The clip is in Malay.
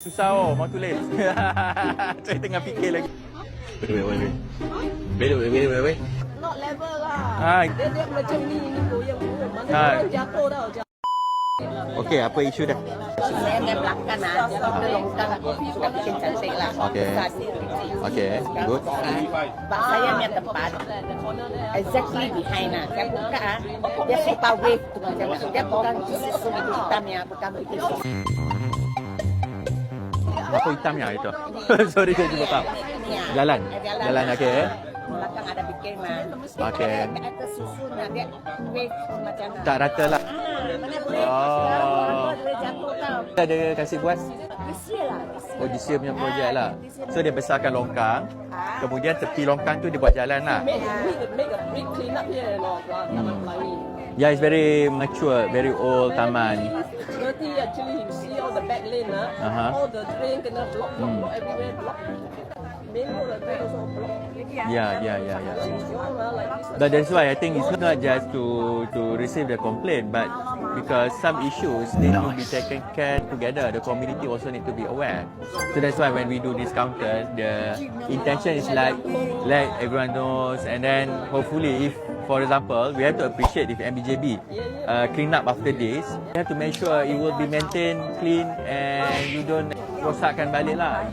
Susah oh, mau tulis. Saya tengah fikir lagi. Wait, wait, wait. Wait, wait, wait, wait, wait. Not level lah. Ah. Dia dia macam ni ni. Mana Ah. orang jatuh tau. jatuh. Okey, apa isu dia? Saya main belakang ah, dia longkang suka bikin cantik lah. Okey. Okey, good. Bak saya punya tempat exactly behind lah. Saya buka ah, dia super wave tu macam tu. Dia bukan semua hitam ya, bukan putih. Apa hitamnya itu? Sorry, saya tahu. Ya. Jalan. Jalan, okey. Belakang ada bikin mah. Okey. Ada dia macam. Tak rata lah. Ah, Oh. Dia. Ada kasih buat? Kesian lah. Oh, dia punya projek lah. So, dia besarkan longkang. Kemudian tepi longkang tu dia buat jalan lah. Make, make, make a big clean up here, you know, Taman Pelangi. Yeah, it's very mature, very old taman. Dirty actually, you see all the back lane, ah, Aha. all the drain kena block, block, Hmm. block everywhere, block. Yeah, yeah, yeah, yeah. Ah. But that's why I think it's not just to to receive the complaint, but because some issues need to be taken care together. The community also need to be aware. So that's why when we do this counter, the intention is like let everyone knows, and then hopefully, if for example, we have to appreciate if MBJB uh, clean up after this, you have to make sure it will be maintained clean and you don't rosakkan balik lah.